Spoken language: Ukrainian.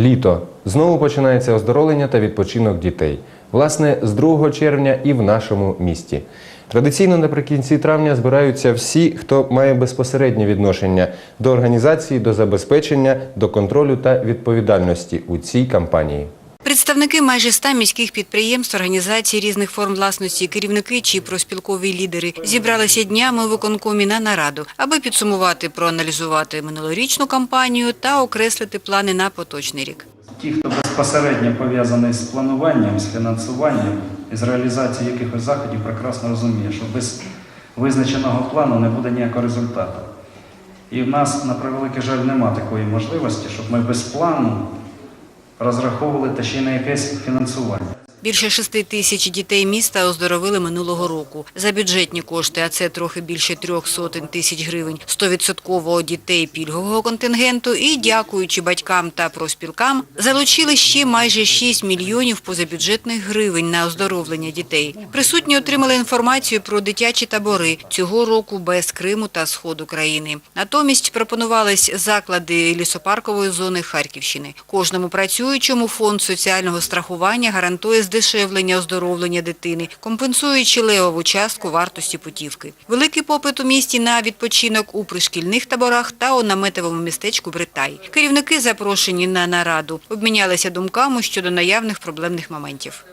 Літо знову починається оздоровлення та відпочинок дітей. Власне, з 2 червня і в нашому місті. Традиційно наприкінці травня збираються всі, хто має безпосереднє відношення до організації, до забезпечення, до контролю та відповідальності у цій кампанії. Представники майже ста міських підприємств, організацій різних форм власності, керівники чи проспілкові лідери зібралися днями у виконкомі на нараду, аби підсумувати, проаналізувати минулорічну кампанію та окреслити плани на поточний рік. Ті, хто безпосередньо пов'язаний з плануванням, з фінансуванням і з реалізацією якихось заходів, прекрасно розуміє, що без визначеного плану не буде ніякого результату. І в нас, на превеликий жаль, нема такої можливості, щоб ми без плану розраховували та ще на якесь фінансування. Більше шести тисяч дітей міста оздоровили минулого року. За бюджетні кошти, а це трохи більше трьох сотень тисяч гривень, стовідсотково дітей пільгового контингенту і, дякуючи батькам та проспілкам, залучили ще майже 6 мільйонів позабюджетних гривень на оздоровлення дітей. Присутні отримали інформацію про дитячі табори цього року без Криму та Сходу країни. Натомість пропонувались заклади лісопаркової зони Харківщини. Кожному працюючому фонд соціального страхування гарантує здешевлення оздоровлення дитини, компенсуючи левову частку вартості путівки. Великий попит у місті на відпочинок у пришкільних таборах та у наметовому містечку Бритай. Керівники запрошені на нараду обмінялися думками щодо наявних проблемних моментів.